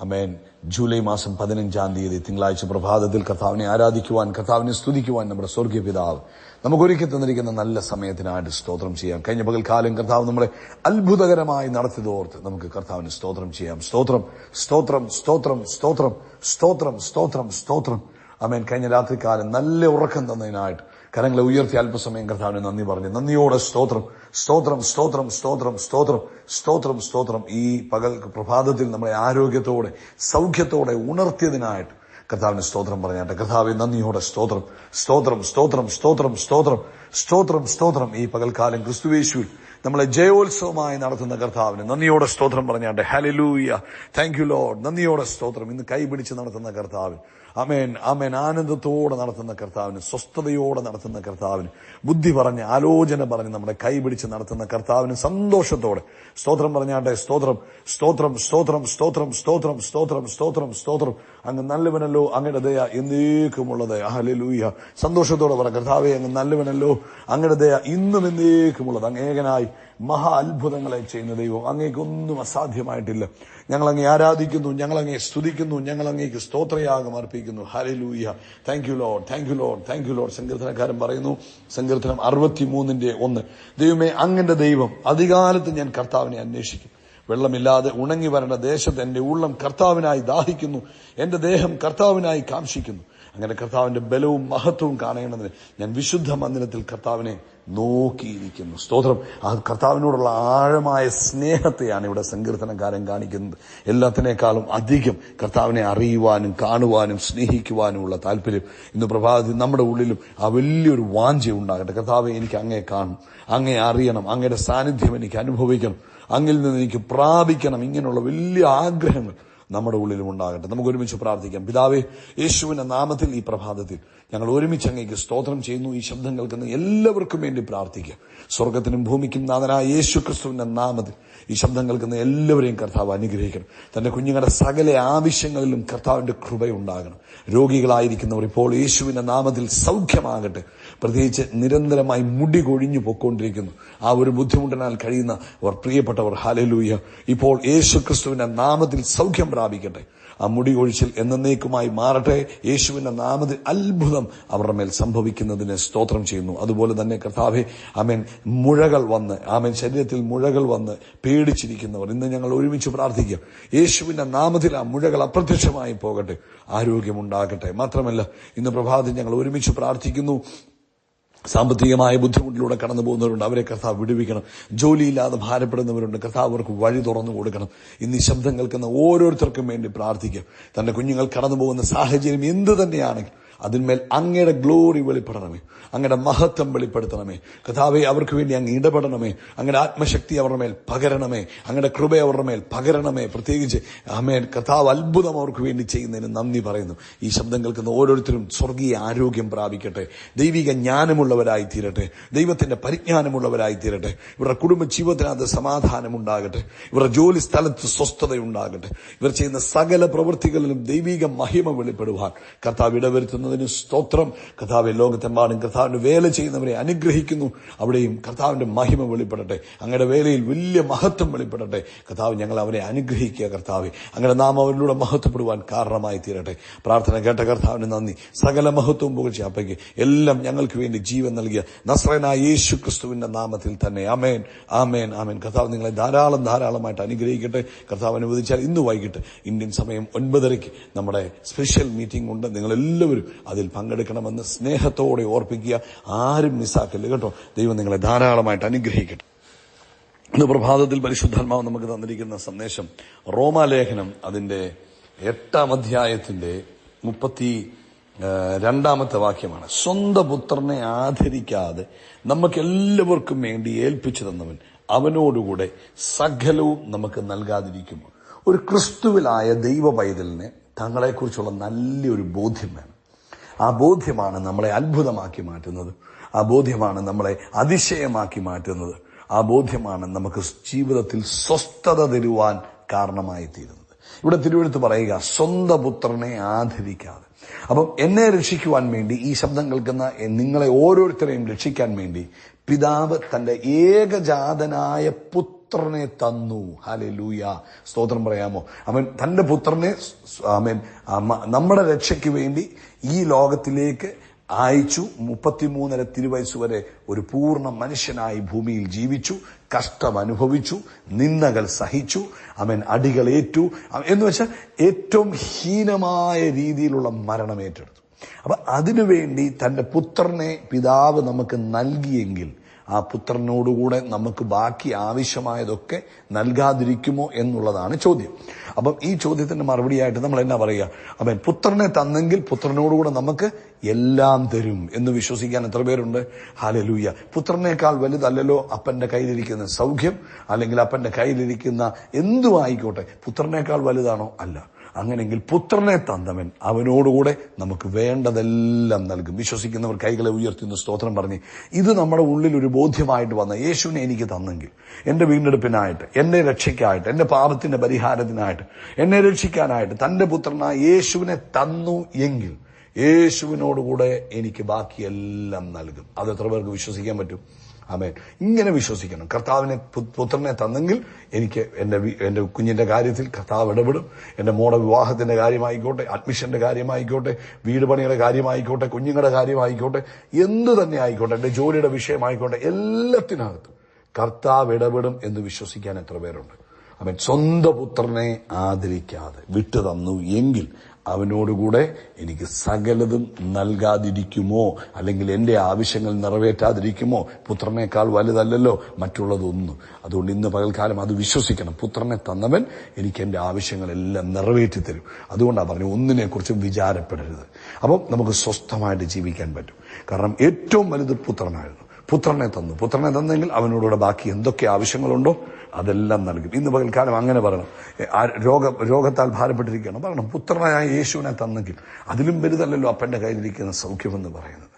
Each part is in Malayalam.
അമേൻ ജൂലൈ മാസം പതിനഞ്ചാം തീയതി തിങ്കളാഴ്ച പ്രഭാതത്തിൽ കർത്താവിനെ ആരാധിക്കുവാൻ കർത്താവിനെ സ്തുതിക്കുവാൻ നമ്മുടെ സ്വർഗീയ പിതാവ് നമുക്കൊരുക്കി തന്നിരിക്കുന്ന നല്ല സമയത്തിനായിട്ട് സ്തോത്രം ചെയ്യാം. കഴിഞ്ഞ പകൽക്കാലം കർത്താവ് നമ്മളെ അത്ഭുതകരമായി നടത്തിയതോർത്ത് നമുക്ക് കർത്താവിന് സ്തോത്രം ചെയ്യാം. സ്തോത്രം സ്തോത്രം സ്തോത്രം സ്തോത്രം സ്തോത്രം സ്തോത്രം സ്തോത്രം. അമേൻ കഴിഞ്ഞ രാത്രിക്കാലം നല്ല ഉറക്കം തന്നതിനായിട്ട് കരങ്ങളെ ഉയർത്തി അല്പസമയം കർത്താവിന് നന്ദി പറഞ്ഞു നന്ദിയോടെ സ്തോത്രം. സ്തോത്രം സ്തോത്രം സ്തോത്രം സ്തോത്രം സ്തോത്രം സ്തോത്രം. ഈ പകൽ പ്രഭാതത്തിൽ നമ്മളെ ആരോഗ്യത്തോടെ സൗഖ്യത്തോടെ ഉണർത്തിയതിനായിട്ട് കർത്താവിന് സ്തോത്രം പറഞ്ഞാട്ടെ. കർത്താവ് നന്ദിയോടെ സ്തോത്രം. സ്തോത്രം സ്തോത്രം സ്തോത്രം സ്തോത്രം. സ്തോത്രം സ്തോത്രം. ഈ പകൽക്കാലം ക്രിസ്തുവേശുവിൽ നമ്മളെ ജയോത്സവമായി നടത്തുന്ന കർത്താവിന് നന്ദിയോടെ സ്തോത്രം പറഞ്ഞാട്ടെ. ഹലലൂയ താങ്ക് യു ലോഡ് നന്ദിയോടെ സ്തോത്രം. ഇന്ന് കൈപിടിച്ച് നടത്തുന്ന കർത്താവ് അമേൻ അമേൻ. ആനന്ദത്തോടെ നടത്തുന്ന കർത്താവിന് സ്വസ്ഥതയോടെ നടത്തുന്ന കർത്താവിന് ബുദ്ധി പറഞ്ഞ് ആലോചന പറഞ്ഞ് നമ്മുടെ കൈപിടിച്ച് നടത്തുന്ന കർത്താവിന് സന്തോഷത്തോടെ. സ്തോത്രം പറഞ്ഞാട്ടെ സ്തോത്രം സ്തോത്രം സ്തോത്രം സ്തോത്രം സ്തോത്രം സ്തോത്രം സ്തോത്രം സ്തോത്രം. അങ്ങ് നല്ലവനല്ലോ അങ്ങയുടെ ദയ എന്നേക്കുമുള്ളത്. ഹല്ലേലൂയ സന്തോഷത്തോടെ പറ കർത്താവെ അങ്ങ് നല്ലവനല്ലോ അങ്ങയുടെ ദയ ഇന്നും എന്നേക്കുമുള്ളത്. അങ്ങേകനായി മഹാ അത്ഭുതങ്ങളെ ചെയ്യുന്ന ദൈവം. അങ്ങേക്കൊന്നും അസാധ്യമായിട്ടില്ല. ഞങ്ങൾ അങ്ങേ ആരാധിക്കുന്നു ഞങ്ങൾ അങ്ങേ സ്തുതിക്കുന്നു ഞങ്ങൾ അങ്ങേക്ക് സ്തോത്രയാഗം അർപ്പിക്കുന്നു. Hallelujah thank you lord thank you lord thank you lord സങ്കീർത്തനക്കാരൻ പറയുന്നു സങ്കീർത്തനം അറുപത്തിമൂന്നിന്റെ ഒന്ന്. ദൈവമേ അങ്ങന്റെ ദൈവം അധികാലത്ത് ഞാൻ കർത്താവിനെ അന്വേഷിക്കും. വെള്ളമില്ലാതെ ഉണങ്ങി വരേണ്ട ദേശത്ത് എന്റെ ഉള്ളം കർത്താവിനായി ദാഹിക്കുന്നു. എന്റെ ദേഹം കർത്താവിനായി കാംക്ഷിക്കുന്നു. അങ്ങനെ കർത്താവിന്റെ ബലവും മഹത്വവും കാണേണ്ടതിന് ഞാൻ വിശുദ്ധ മന്ദിരത്തിൽ കർത്താവിനെ നോക്കിയിരിക്കുന്നു. സ്തോത്രം. ആ കർത്താവിനോടുള്ള ആഴമായ സ്നേഹത്തെയാണ് ഇവിടെ സങ്കീർത്തനക്കാരൻ കാണിക്കുന്നത്. എല്ലാത്തിനേക്കാളും അധികം കർത്താവിനെ അറിയുവാനും കാണുവാനും സ്നേഹിക്കുവാനുമുള്ള താല്പര്യം. ഇന്ന് പ്രഭാതത്തിൽ നമ്മുടെ ഉള്ളിലും ആ വലിയൊരു വാഞ്ച ഉണ്ടാകട്ടെ. കർത്താവെ എനിക്ക് അങ്ങേ കാണും. അങ്ങേ അറിയണം. അങ്ങയുടെ സാന്നിധ്യം എനിക്ക് അനുഭവിക്കണം. അങ്ങിൽ നിന്ന് എനിക്ക് പ്രാപിക്കണം. ഇങ്ങനെയുള്ള വലിയ ആഗ്രഹങ്ങൾ നമ്മുടെ ഉള്ളിലും ഉണ്ടാകട്ടെ. നമുക്ക് ഒരുമിച്ച് പ്രാർത്ഥിക്കാം. പിതാവേ യേശുവിന്റെ നാമത്തിൽ ഈ പ്രഭാതത്തിൽ ഞങ്ങൾ ഒരുമിച്ച് അങ്ങേക്ക് സ്തോത്രം ചെയ്യുന്നു ഈ ശബ്ദം കേൾക്കുന്ന എല്ലാവർക്കും വേണ്ടി പ്രാർത്ഥിക്കാം. സ്വർഗത്തിനും ഭൂമിക്കും നാഥനായ യേശു ക്രിസ്തുവിന്റെ നാമത്തിൽ ഈ ശബ്ദം കേൾക്കുന്ന എല്ലാവരെയും കർത്താവ് അനുഗ്രഹിക്കണം. തന്റെ കുഞ്ഞുങ്ങളുടെ സകല ആവശ്യങ്ങളിലും കർത്താവിന്റെ കൃപയുണ്ടാകണം. രോഗികളായിരിക്കുന്നവർ ഇപ്പോൾ യേശുവിന്റെ നാമത്തിൽ സൗഖ്യമാകട്ടെ. പ്രത്യേകിച്ച് നിരന്തരമായി മുടി കൊഴിഞ്ഞു പൊക്കോണ്ടിരിക്കുന്നു ആ ഒരു ബുദ്ധിമുട്ടിനാൽ കഴിയുന്ന അവർ പ്രിയപ്പെട്ടവർ ഹാലലൂയ ഇപ്പോൾ യേശു ക്രിസ്തുവിന്റെ നാമത്തിൽ സൗഖ്യം പ്രാപിക്കട്ടെ. ആ മുടി ഒഴിച്ചിൽ എന്നേക്കുമായി മാറട്ടെ. യേശുവിന്റെ നാമത്തിൽ അത്ഭുതം അവരുടെ മേൽ സംഭവിക്കുന്നതിന് സ്തോത്രം ചെയ്യുന്നു. അതുപോലെ തന്നെ കർത്താവെ ആമേൻ മുഴകൾ വന്ന് ആമേൻ ശരീരത്തിൽ മുഴകൾ വന്ന് പേടിച്ചിരിക്കുന്നവർ ഇന്ന് ഞങ്ങൾ ഒരുമിച്ച് പ്രാർത്ഥിക്കാം. യേശുവിന്റെ നാമത്തിൽ ആ മുഴകൾ അപ്രത്യക്ഷമായി പോകട്ടെ. ആരോഗ്യമുണ്ടാകട്ടെ മാത്രമല്ല ഇന്ന് പ്രഭാതത്തിൽ ഞങ്ങൾ ഒരുമിച്ച് പ്രാർത്ഥിക്കുന്നു. സാമ്പത്തികമായ ബുദ്ധിമുട്ടിലൂടെ കടന്നു പോകുന്നവരുണ്ട് അവരെ കർത്താവ് വിടുവിക്കണം. ജോലിയില്ലാതെ ഭാരപ്പെടുന്നവരുണ്ട്. കർത്താവ് അവർക്ക് വഴി തുറന്നു കൊടുക്കണം. ഇന്ന് ഈ ശബ്ദം കേൾക്കുന്ന ഓരോരുത്തർക്കും വേണ്ടി പ്രാർത്ഥിക്കാം. തന്റെ കുഞ്ഞുങ്ങൾ കടന്നു പോകുന്ന സാഹചര്യം എന്ത് തന്നെയാണെങ്കിൽ അതിന്മേൽ അങ്ങയുടെ ഗ്ലോറി വെളിപ്പെടണമേ. അങ്ങയുടെ മഹത്വം വെളിപ്പെടുത്തണമേ. കഥാവെ അവർക്ക് വേണ്ടി അങ്ങ് ഇടപെടണമേ. അങ്ങയുടെ ആത്മശക്തി അവരുടെ മേൽ പകരണമേ. അങ്ങയുടെ കൃപ അവരുടെ മേൽ പകരണമേ. പ്രത്യേകിച്ച് അമേൻ കഥാവ് അത്ഭുതം അവർക്ക് വേണ്ടി ചെയ്യുന്നതിന് നന്ദി പറയുന്നു. ഈ ശബ്ദം കേൾക്കുന്ന ഓരോരുത്തരും സ്വർഗീയ ആരോഗ്യം പ്രാപിക്കട്ടെ. ദൈവിക ജ്ഞാനമുള്ളവരായി തീരട്ടെ. ദൈവത്തിന്റെ പരിജ്ഞാനമുള്ളവരായി തീരട്ടെ. ഇവരുടെ കുടുംബ ജീവിതത്തിനകത്ത് സമാധാനം ഉണ്ടാകട്ടെ ഇവരുടെ ജോലി സ്ഥലത്ത് സ്വസ്ഥത ഉണ്ടാകട്ടെ ഇവർ ചെയ്യുന്ന സകല പ്രവൃത്തികളിലും ദൈവിക മഹിമ വെളിപ്പെടുവാൻ കർത്താവ് ഇടവരുത്തുന്നതിന് സ്തോത്രം. കർത്താവ് ലോകത്തെമ്പാടും കർത്താവിന്റെ വേല ചെയ്യുന്നവരെ അനുഗ്രഹിക്കുന്നു. അവിടെയും കർത്താവിന്റെ മഹിമ വെളിപ്പെടട്ടെ. അങ്ങയുടെ വേലയിൽ വലിയ മഹത്വം വെളിപ്പെടട്ടെ. കർത്താവ് ഞങ്ങൾ അവരെ അനുഗ്രഹിക്കുക കർത്താവ്. അങ്ങനെ നാം അവരിലൂടെ മഹത്വപ്പെടുവാൻ കാരണമായി തീരട്ടെ. പ്രാർത്ഥന കേട്ട കർത്താവിന് നന്ദി. സകല മഹത്വവും പുകഴ്ച അപ്പയ്ക്ക്. എല്ലാം ഞങ്ങൾക്ക് വേണ്ടി ജീവൻ നൽകിയ നസ്രനായ യേശു ക്രിസ്തുവിന്റെ നാമത്തിൽ തന്നെ. അമേൻ ആമേൻ. ആമേൻ. കർത്താവ് നിങ്ങളെ ധാരാളം ധാരാളമായിട്ട് അനുഗ്രഹിക്കട്ടെ. കർത്താവ് അനുവദിച്ചാൽ ഇന്ന് വൈകിട്ട് ഇന്ത്യൻ സമയം ഒൻപതരയ്ക്ക് നമ്മുടെ സ്പെഷ്യൽ മീറ്റിംഗ് ഉണ്ട്. നിങ്ങൾ എല്ലാവരും അതിൽ പങ്കെടുക്കണമെന്ന് സ്നേഹത്തോടെ ഓർപ്പിക്കുക. ആരും മിസ്സാക്കല്ല. കേട്ടോ? ദൈവം നിങ്ങളെ ധാരാളമായിട്ട് അനുഗ്രഹിക്കട്ടെ. ഇന്ന് പ്രഭാതത്തിൽ പരിശുദ്ധാത്മാവ് നമുക്ക് തന്നിരിക്കുന്ന സന്ദേശം റോമാലേഖനം അതിന്റെ എട്ടാം അധ്യായത്തിന്റെ മുപ്പത്തി രണ്ടാമത്തെ വാക്യമാണ്. സ്വന്തം പുത്രനെ ആദരിക്കാതെ നമുക്ക് എല്ലാവർക്കും വേണ്ടി ഏൽപ്പിച്ചു തന്നവൻ അവനോടുകൂടെ സകലവും നമുക്ക് നൽകാതിരിക്കുമോ? ഒരു ക്രിസ്തുവിലായ ദൈവ പൈതലിന് തങ്ങളെക്കുറിച്ചുള്ള നല്ലൊരു ബോധ്യം വേണം. ആ ബോധ്യമാണ് നമ്മളെ അത്ഭുതമാക്കി മാറ്റുന്നത്. ആ ബോധ്യമാണ് നമ്മളെ അതിശയമാക്കി മാറ്റുന്നത്. ആ ബോധ്യമാണ് നമുക്ക് ജീവിതത്തിൽ സ്വസ്ഥത തരുവാൻ കാരണമായി തീരുന്നത് ഇവിടെ തിരുവഴുത്ത് പറയുക സ്വന്തം പുത്രനെ ആദരിക്കാതെ. അപ്പം എന്നെ രക്ഷിക്കുവാൻ വേണ്ടി ഈ ശബ്ദം കേൾക്കുന്ന നിങ്ങളെ ഓരോരുത്തരെയും രക്ഷിക്കാൻ വേണ്ടി പിതാവ് തന്റെ ഏകജാതനായ പുത്രനെ തന്നു. ഹാലെ ലൂയ സ്തോത്രം പറയാമോ? അവൻ തന്റെ പുത്രനെ അവൻ നമ്മുടെ രക്ഷയ്ക്ക് വേണ്ടി ഈ ലോകത്തിലേക്ക് അയച്ചു. മുപ്പത്തിമൂന്നര തിരുവയസ്സ് വരെ ഒരു പൂർണ മനുഷ്യനായി ഭൂമിയിൽ ജീവിച്ചു. കഷ്ടം അനുഭവിച്ചു. നിന്ദകൾ സഹിച്ചു. അവൻ അടികളേറ്റു. എന്ന് വെച്ചാൽ ഏറ്റവും ഹീനമായ രീതിയിലുള്ള മരണം ഏറ്റെടുത്തു. അപ്പൊ അതിനുവേണ്ടി തന്റെ പുത്രനെ പിതാവ് നമുക്ക് നൽകിയെങ്കിൽ ആ പുത്രനോടുകൂടെ നമുക്ക് ബാക്കി ആവശ്യമായതൊക്കെ നൽകാതിരിക്കുമോ എന്നുള്ളതാണ് ചോദ്യം. അപ്പം ഈ ചോദ്യത്തിന്റെ മറുപടിയായിട്ട് നമ്മൾ എന്നാ പറയുക? അവൻ പുത്രനെ തന്നെങ്കിൽ പുത്രനോടുകൂടെ നമുക്ക് എല്ലാം തരും എന്ന് വിശ്വസിക്കാൻ എത്ര പേരുണ്ട്? ഹാലലൂയ പുത്രനേക്കാൾ വലുതല്ലല്ലോ അപ്പന്റെ കയ്യിലിരിക്കുന്ന സൗഖ്യം? അല്ലെങ്കിൽ അപ്പന്റെ കയ്യിലിരിക്കുന്ന എന്തും ആയിക്കോട്ടെ പുത്രനേക്കാൾ വലുതാണോ? അല്ല. അങ്ങനെങ്കിൽ പുത്രനെ തന്നവൻ അവനോടുകൂടെ നമുക്ക് വേണ്ടതെല്ലാം നൽകും. വിശ്വസിക്കുന്നവർ കൈകളെ ഉയർത്തുന്ന സ്തോത്രം പറഞ്ഞ് ഇത് നമ്മുടെ ഉള്ളിൽ ഒരു ബോധ്യമായിട്ട് വന്ന യേശുവിനെ എനിക്ക് തന്നെങ്കിൽ എന്റെ വീണ്ടെടുപ്പിനായിട്ട് എന്റെ രക്ഷയ്ക്കായിട്ട് എന്റെ പാപത്തിന്റെ പരിഹാരത്തിനായിട്ട് എന്നെ രക്ഷിക്കാനായിട്ട് തന്റെ പുത്രനായ യേശുവിനെ തന്നു എങ്കിൽ യേശുവിനോടുകൂടെ എനിക്ക് ബാക്കിയെല്ലാം നൽകും. അത് എത്ര പേർക്ക് വിശ്വസിക്കാൻ പറ്റും? ആമേൻ. ഇങ്ങനെ വിശ്വസിക്കണം. കർത്താവിനെ പുത്രനെ തന്നെങ്കിൽ എനിക്ക് എന്റെ എന്റെ കുഞ്ഞിന്റെ കാര്യത്തിൽ കർത്താവ് ഇടപെടും. എന്റെ മോടെ വിവാഹത്തിന്റെ കാര്യമായിക്കോട്ടെ അഡ്മിഷന്റെ കാര്യമായിക്കോട്ടെ വീട് പണിയുടെ കാര്യമായിക്കോട്ടെ കുഞ്ഞുങ്ങളുടെ കാര്യമായിക്കോട്ടെ എന്ത് തന്നെ ആയിക്കോട്ടെ എന്റെ ജോലിയുടെ വിഷയമായിക്കോട്ടെ എല്ലാത്തിനകത്തും കർത്താവ് ഇടപെടും എന്ന് വിശ്വസിക്കാൻ എത്ര പേരുണ്ട്? അവൻ സ്വന്തം പുത്രനെ ആദരിക്കാതെ വിട്ടു തന്നു എങ്കിൽ അവനോടുകൂടെ എനിക്ക് സകലതും നൽകാതിരിക്കുമോ? അല്ലെങ്കിൽ എന്റെ ആവശ്യങ്ങൾ നിറവേറ്റാതിരിക്കുമോ? പുത്രനേക്കാൾ വലുതല്ലല്ലോ മറ്റുള്ളതൊന്നും. അതുകൊണ്ട് ഇന്ന് പകൽക്കാലം അത് വിശ്വസിക്കണം. പുത്രനെ തന്നവൻ എനിക്ക് എന്റെ ആവശ്യങ്ങളെല്ലാം നിറവേറ്റി തരും അതുകൊണ്ടാണ് പറഞ്ഞു ഒന്നിനെക്കുറിച്ചും വിചാരപ്പെടരുത്. അപ്പം നമുക്ക് സ്വസ്ഥമായിട്ട് ജീവിക്കാൻ പറ്റും. കാരണം ഏറ്റവും വലുത് പുത്രനായിരുന്നു. പുത്രനെ തന്നു. പുത്രനെ തന്നെങ്കിൽ അവനോടുകൂടെ ബാക്കി എന്തൊക്കെ ആവശ്യങ്ങളുണ്ടോ അതെല്ലാം നൽകും. ഇന്ന് പകൽക്കാലം അങ്ങനെ പറയണം. രോഗ രോഗത്താൽ ഭാരപ്പെട്ടിരിക്കുകയാണ്. പറയണം പുത്രനായ യേശുവിനെ തന്നെങ്കിൽ അതിലും വലുതല്ലല്ലോ അപ്പന്റെ കയ്യിലിരിക്കുന്ന സൗഖ്യമെന്ന് പറയുന്നത്.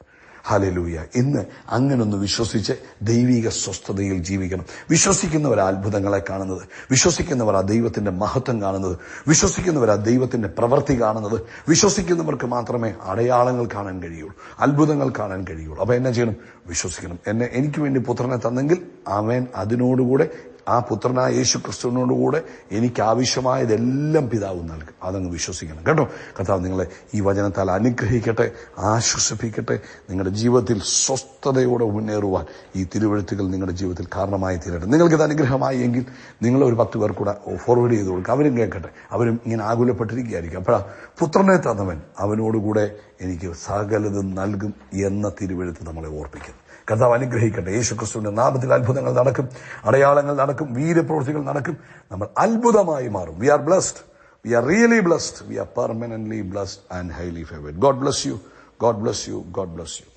ഹാലലൂയ ഇന്ന് അങ്ങനൊന്ന് വിശ്വസിച്ച് ദൈവിക സ്വസ്ഥതയിൽ ജീവിക്കണം. വിശ്വസിക്കുന്നവർ അത്ഭുതങ്ങളെ കാണുന്നത്. വിശ്വസിക്കുന്നവർ ആ ദൈവത്തിന്റെ മഹത്വം കാണുന്നത്. വിശ്വസിക്കുന്നവർ ആ ദൈവത്തിന്റെ പ്രവൃത്തി കാണുന്നത്. വിശ്വസിക്കുന്നവർക്ക് മാത്രമേ അടയാളങ്ങൾ കാണാൻ കഴിയുള്ളൂ. അത്ഭുതങ്ങൾ കാണാൻ കഴിയുള്ളൂ. അപ്പൊ എന്നെ ചെയ്യണം? വിശ്വസിക്കണം. എന്നെ എനിക്ക് വേണ്ടി പുത്രനെ തന്നെങ്കിൽ അവൻ അതിനോടുകൂടെ ആ പുത്രനായ യേശു ക്രിസ്തുവിനോടുകൂടെ എനിക്ക് ആവശ്യമായതെല്ലാം പിതാവ് നൽകും. അതങ്ങ് വിശ്വസിക്കണം. കേട്ടോ? കർത്താവ് നിങ്ങളെ ഈ വചനത്താൽ അനുഗ്രഹിക്കട്ടെ ആശ്വസിപ്പിക്കട്ടെ. നിങ്ങളുടെ ജീവിതത്തിൽ സ്വസ്ഥതയോടെ മുന്നേറുവാൻ ഈ തിരുവഴുത്തുകൾ നിങ്ങളുടെ ജീവിതത്തിൽ കാരണമായി തീരട്ടെ. നിങ്ങൾക്കിത് അനുഗ്രഹമായി എങ്കിൽ നിങ്ങൾ ഒരു പത്ത് പേർ കൂടെ ഫോർവേഡ് ചെയ്ത് കൊടുക്കുക അവരും കേൾക്കട്ടെ. അവരും ഇങ്ങനെ ആകുലപ്പെട്ടിരിക്കുകയായിരിക്കും. അപ്പോഴാ പുത്രനെ തന്നവൻ അവനോടുകൂടെ എനിക്ക് സകലതും നൽകും എന്ന തിരുവഴുത്ത് നമ്മളെ ഓർപ്പിക്കുന്നു. കർത്താവ് അനുഗ്രഹിക്കട്ടെ. യേശു ക്രിസ്തുവിന്റെ നാമത്തിൽ അത്ഭുതങ്ങൾ നടക്കും അടയാളങ്ങൾ നടക്കും വീരപ്രവൃത്തികൾ നടക്കും. നമ്മൾ അത്ഭുതമായി മാറും. We are blessed we are really blessed we are permanently blessed and highly favoured God bless you God bless you God bless you